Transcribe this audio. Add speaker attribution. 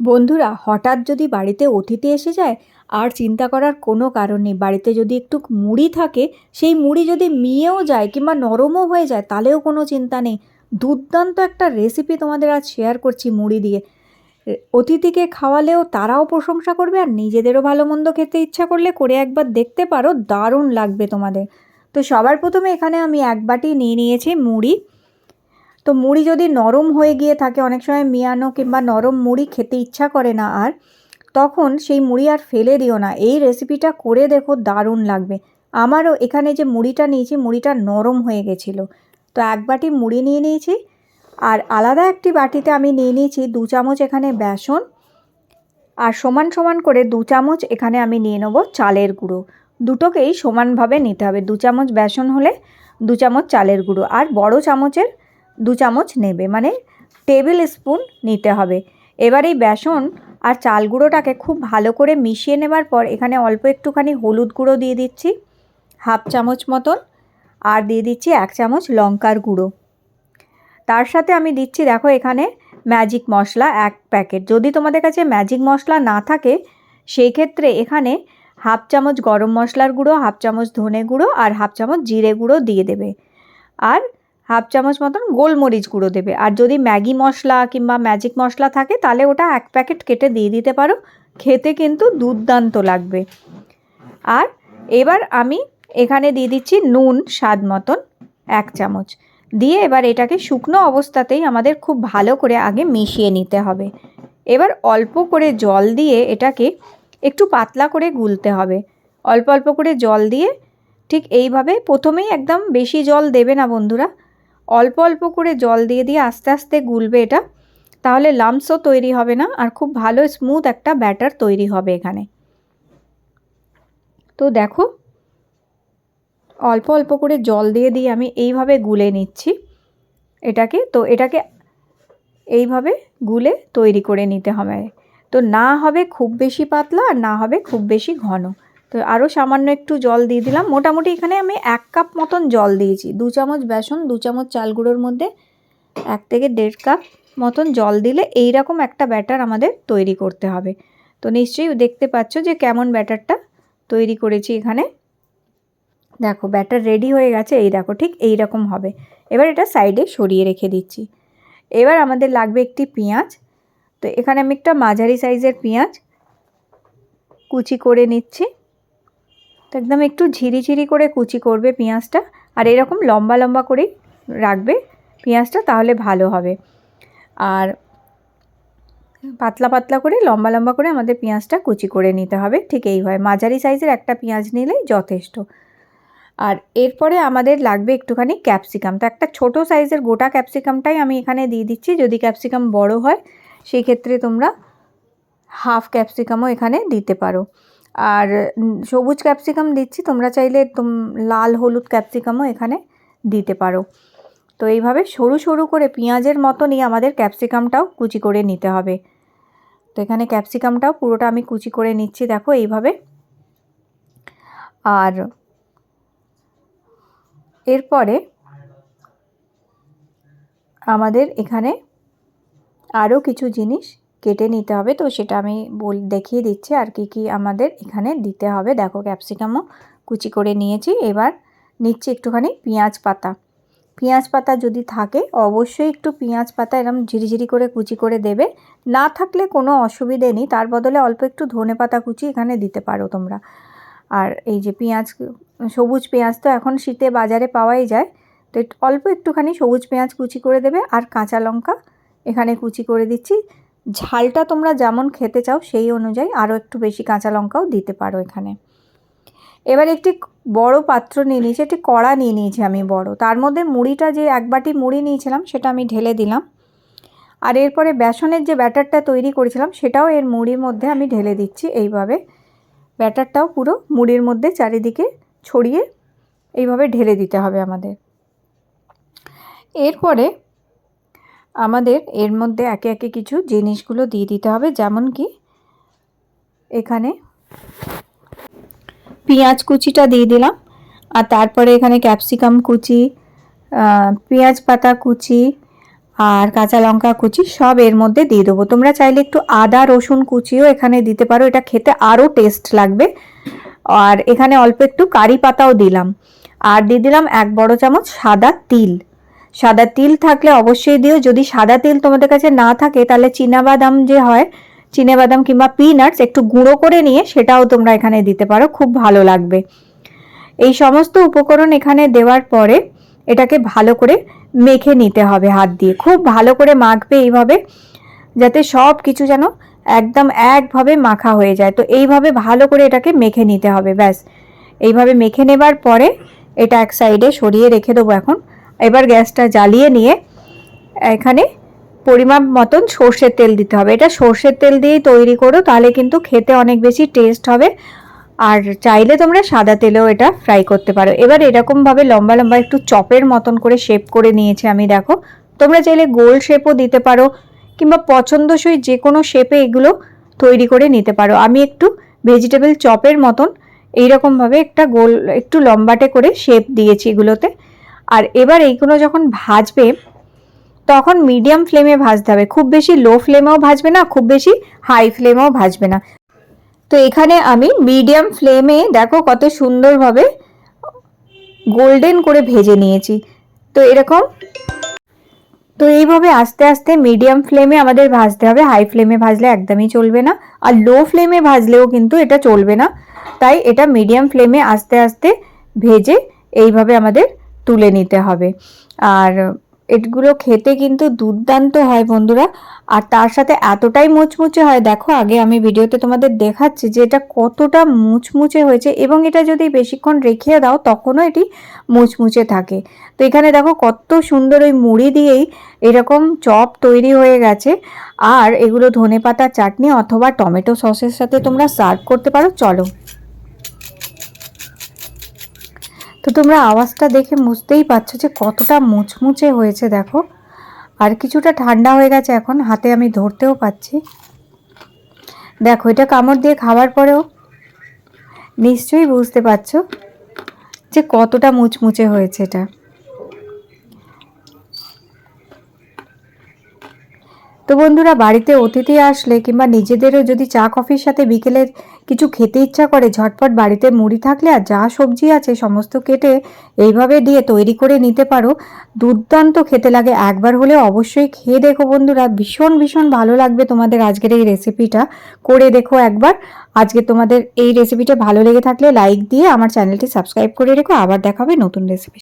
Speaker 1: বন্ধুরা, হঠাৎ যদি বাড়িতে অতিথি এসে যায়, আর চিন্তা করার কোনো কারণ নেই। বাড়িতে যদি একটু মুড়ি থাকে, সেই মুড়ি যদি মিয়েও যায় কিংবা নরমও হয়ে যায়, তাহলেও কোনো চিন্তা নেই। দুর্দান্ত একটা রেসিপি তোমাদের আজ শেয়ার করছি মুড়ি দিয়ে। অতিথিকে খাওয়ালেও তারাও প্রশংসা করবে আর নিজেদেরও ভালো মন্দ খেতে ইচ্ছা করলে করে একবার দেখতে পারো, দারুণ লাগবে তোমাদের। তো সবার প্রথমে এখানে আমি এক বাটি নিয়ে নিয়েছি মুড়ি। তো মুড়ি যদি নরম হয়ে গিয়ে থাকে, অনেক সময় মিয়ানো কিংবা নরম মুড়ি খেতে ইচ্ছা করে না আর, তখন সেই মুড়ি আর ফেলে দিও না। এই রেসিপিটা করে দেখো, দারুণ লাগবে। আমারও এখানে যে মুড়িটা নিয়েছি, মুড়িটা নরম হয়ে গেছিল। তো এক বাটি মুড়ি নিয়ে নিয়েছি, আর আলাদা একটি বাটিতে আমি নিয়ে নিয়েছি দু চামচ এখানে বেসন, আর সমান সমান করে দু চামচ এখানে আমি নিয়ে নেব চালের গুঁড়ো। দুটোকেই সমানভাবে নিতে হবে। দু চামচ বেসন হলে দু চামচ চালের গুঁড়ো, আর বড় চামচের দু চামচ নেবে মানে টেবিল স্পুন নিতে হবে। এবার এই বেসন আর চাল গুঁড়োটাকে খুব ভালো করে মিশিয়ে নেবার পর এখানে অল্প একটুখানি হলুদ গুঁড়ো দিয়ে দিচ্ছি, হাফ চামচ মতন, আর দিয়ে দিচ্ছি এক চামচ লঙ্কার গুঁড়ো। তার সাথে আমি দিচ্ছি, দেখো এখানে ম্যাজিক মশলা এক প্যাকেট যদি তোমাদের কাছে ম্যাজিক মশলা না থাকে, সেই ক্ষেত্রে এখানে হাফ চামচ গরম মশলার গুঁড়ো, হাফ চামচ ধনে গুঁড়ো, আর হাফ চামচ জিরে গুঁড়ো দিয়ে দেবে। আর হাফ চামচ মতন গোলমরিচ গুঁড়ো দেবে। আর যদি ম্যাগি মশলা কিংবা ম্যাজিক মশলা থাকে, তাহলে ওটা এক প্যাকেট কেটে দিয়ে দিতে পারো। খেতে কিন্তু দুর্দান্ত লাগবে। আর এবার আমি এখানে দিয়ে দিচ্ছি নুন স্বাদ মতন, এক চামচ। দিয়ে এবার এটাকে শুকনো অবস্থাতেই আমাদের খুব ভালো করে আগে মিশিয়ে নিতে হবে। এবার অল্প করে জল দিয়ে এটাকে একটু পাতলা করে গুলতে হবে। অল্প অল্প করে জল দিয়ে ঠিক এইভাবে প্রথমেই একদম বেশি জল দেবে না বন্ধুরা। অল্প অল্প করে জল দিয়ে দিয়ে আস্তে আস্তে গুলবে এটা, তাহলে লামসও তৈরি হবে না আর খুব ভালো স্মুথ একটা ব্যাটার তৈরি হবে এখানে। তো দেখো, অল্প অল্প করে জল দিয়ে দিয়ে আমি এইভাবে গুলে নিচ্ছি এটাকে, তো এটাকে এইভাবে গুলে তৈরি করে নিতে হবে। তো না হবে খুব বেশি পাতলা আর না হবে খুব বেশি ঘন। তো আরও সামান্য একটু জল দিয়ে দিলাম। মোটামুটি এখানে আমি এক কাপ মতন জল দিয়েছি। দু চামচ বেসন, দু চামচ চাল গুঁড়োর মধ্যে এক থেকে দেড় কাপ মতন জল দিলে এই রকম একটা ব্যাটার আমাদের তৈরি করতে হবে। তো নিশ্চয়ই দেখতে পাচ্ছ যে কেমন ব্যাটারটা তৈরি করেছি এখানে। দেখো, ব্যাটার রেডি হয়ে গেছে। এই দেখো, ঠিক এই রকম হবে। এবার এটা সাইডে সরিয়ে রেখে দিচ্ছি। এবার আমাদের লাগবে একটি পেঁয়াজ। তো এখানে আমি একটা মাঝারি সাইজের পেঁয়াজ কুচি করে নিচ্ছি। তো একদম একটু ঝিরিঝিরি করে কুচি করবে পেঁয়াজটা আর এরকম লম্বা লম্বা করেই রাখবে পেঁয়াজটা, তাহলে ভালো হবে। আর পাতলা পাতলা করে, লম্বা লম্বা করে আমাদের পেঁয়াজটা কুচি করে নিতে হবে। ঠিক এই হয়, মাঝারি সাইজের একটা পেঁয়াজ নিলেই যথেষ্ট। আর এরপরে আমাদের লাগবে একটুখানি ক্যাপসিকাম। তো একটা ছোট সাইজের গোটা ক্যাপসিকামটাই আমি এখানে দিয়ে দিচ্ছি। যদি ক্যাপসিকাম বড় হয়, সেই ক্ষেত্রে তোমরা হাফ ক্যাপসিকামও এখানে দিতে পারো। আর সবুজ ক্যাপসিকাম দিচ্ছি। তোমরা চাইলে তোম, লাল, হলুদ ক্যাপসিকামও এখানে দিতে পারো। তো এইভাবে সরু সরু করে পেঁয়াজের মতনই আমাদের ক্যাপসিকামটাও কুচি করে নিতে হবে। তো এখানে ক্যাপসিকামটাও পুরোটা আমি কুচি করে নিচ্ছি, দেখো এইভাবে। আর এরপরে আমাদের এখানে আরও কিছু জিনিস কেটে নিতে হবে। তো সেটা আমি বল, দেখিয়ে দিচ্ছি আর কি কি আমাদের এখানে দিতে হবে। দেখো ক্যাপসিকামও কুচি করে নিয়েছি। এবার নিচ্ছি একটুখানি পেঁয়াজ পাতা। পেঁয়াজ পাতা যদি থাকে, অবশ্যই একটু পেঁয়াজ পাতা এরকম ঝিরিঝিরি করে কুচি করে দেবে। না থাকলে কোনো অসুবিধে নেই। তার বদলে অল্প একটু ধনে পাতা কুচি এখানে দিতে পারো তোমরা। আর এই যে পেঁয়াজ, সবুজ পেঁয়াজ তো এখন শীতে বাজারে পাওয়াই যায়। তো অল্প একটুখানি সবুজ পেঁয়াজ কুচি করে দেবে। আর কাঁচা লঙ্কা এখানে কুচি করে দিচ্ছি। ঝালটা তোমরা যেমন খেতে চাও সেই অনুযায়ী আরও একটু বেশি কাঁচা লঙ্কাও দিতে পারো এখানে। এবার একটি বড় পাত্র নিয়ে নিয়েছি, একটি কড়া নিয়ে নিয়েছি আমি বড়। তার মধ্যে মুড়িটা যে এক বাটি মুড়ি নিয়েছিলাম সেটা আমি ঢেলে দিলাম। আর এরপরে বেসনের যে ব্যাটারটা তৈরি করেছিলাম সেটাও এর মুড়ির মধ্যে আমি ঢেলে দিচ্ছি এইভাবে। ব্যাটারটাও পুরো মুড়ির মধ্যে চারিদিকে ছড়িয়ে এইভাবে ঢেলে দিতে হবে আমাদের। এরপরে আমাদের এর মধ্যে একে একে কিছু জিনিসগুলো দিয়ে দিতে হবে, যেমন কি এখানে পেঁয়াজ কুচিটা দিয়ে দিলাম, আর তারপরে এখানে ক্যাপসিকাম কুচি পেঁয়াজ পাতা কুচি, আর কাঁচা লঙ্কা কুচি সব এর মধ্যে দিয়ে দেবো। তোমরা চাইলে একটু আদা, রসুন কুচিও এখানে দিতে পারো, এটা খেতে আরও টেস্ট লাগবে। আর এখানে অল্প একটু কারি পাতাও দিলাম, আর দিয়ে দিলাম এক বড় চামচ সাদা তিল। সাদা তিল থাকলে অবশ্যই দিও। যদি সাদা তিল তোমাদের কাছে না থাকে, তাহলে বাদাম যে হয় বাদাম কিংবা পিনাটস একটু গুঁড়ো করে নিয়ে সেটাও তোমরা এখানে দিতে পারো, খুব ভালো লাগবে। এই সমস্ত উপকরণ এখানে দেওয়ার পরে এটাকে ভালো করে মেখে নিতে হবে হাত দিয়ে। খুব ভালো করে মাখবে এইভাবে, যাতে সব কিছু যেন একদম একভাবে মাখা হয়ে যায়। তো এইভাবে ভালো করে এটাকে মেখে নিতে হবে, ব্যাস। এইভাবে মেখে নেবার পরে এটা এক সাইডে সরিয়ে রেখে দেবো এখন। এবার গ্যাসটা জ্বালিয়ে নিয়ে এখানে পরিমাপ মতন সর্ষের তেল দিতে হবে। এটা সর্ষের তেল দিয়েই তৈরি করো, তাহলে কিন্তু খেতে অনেক বেশি টেস্ট হবে। আর চাইলে তোমরা সাদা তেলেও এটা ফ্রাই করতে পারো। এবার এরকমভাবে লম্বা লম্বা একটু চপের মতন করে শেপ করে নিয়েছি আমি, দেখো। তোমরা চাইলে গোল শেপও দিতে পারো, কিংবা পছন্দসই যে কোনো শেপে এগুলো তৈরি করে নিতে পারো। আমি একটু ভেজিটেবল চপের মতন এইরকমভাবে একটা গোল, একটু লম্বাটে করে শেপ দিয়েছি এগুলোতে। আর এবার এইগুলো যখন ভাজবে, তখন মিডিয়াম ফ্লেমে ভাজতে হবে। খুব বেশি লো ফ্লেমেও ভাজবে না, খুব বেশি হাই ফ্লেমেও ভাজবে না। তো এখানে আমি মিডিয়াম ফ্লেমে দেখো কত সুন্দরভাবে গোল্ডেন করে ভেজে নিয়েছি। তো এরকম, তো এইভাবে আস্তে আস্তে মিডিয়াম ফ্লেমে আমাদের ভাজতে হবে। হাই ফ্লেমে ভাজলে একদমই চলবে না, আর লো ফ্লেমে ভাজলেও কিন্তু এটা চলবে না। তাই এটা মিডিয়াম ফ্লেমে আস্তে আস্তে ভেজে এইভাবে আমাদের তুলে নিতে হবে। আর এগুলো খেতে কিন্তু দুর্দান্ত হয় বন্ধুরা। আর তার সাথে এতটাই মুচমুচে হয়, দেখো আগে আমি ভিডিওতে তোমাদের দেখাচ্ছি যে এটা কতটা মুচমুচে হয়েছে এবং এটা যদি বেশিক্ষণ রেখে দাও তখনও এটি মুচমুচে থাকে। তো এখানে দেখো কত সুন্দর ওই মুড়ি দিয়েই এরকম চপ তৈরি হয়ে গেছে। আর এগুলো ধনে পাতা চাটনি অথবা টমেটো সসের সাথে তোমরা সার্ভ করতে পারো। চলো। তো তোমরা আওয়াজটা দেখে বুঝতেই পারছ যে কতটা মুচমুচে হয়েছে, দেখো। আর কিছুটা ঠান্ডা হয়ে গেছে এখন, হাতে আমি ধরতেও পাচ্ছি দেখো, এটা কামড় দিয়ে খাওয়ার পরেও নিশ্চয়ই বুঝতে পারছ যে কতটা মুচমুচে হয়েছে এটা। তো বন্ধুরা, বাড়িতে অতিথি আসলে কিংবা নিজেদেরও যদি চা কফির সাথে বিকেলে কিছু খেতে ইচ্ছা করে, ঝটপট বাড়িতে মুড়ি থাকলে আর যা সবজি আছে সমস্ত কেটে এইভাবে দিয়ে তৈরি করে নিতে পারো। দুর্দান্ত খেতে লাগে। একবার হলে অবশ্যই খেয়ে দেখো বন্ধুরা। ভীষণ ভীষণ ভালো লাগবে তোমাদের আজকের এই রেসিপিটা করে দেখো একবার। আজকে তোমাদের এই রেসিপিটা ভালো লেগে থাকলে লাইক দিয়ে আমার চ্যানেলটি সাবস্ক্রাইব করে রেখো। আবার দেখাবে নতুন রেসিপি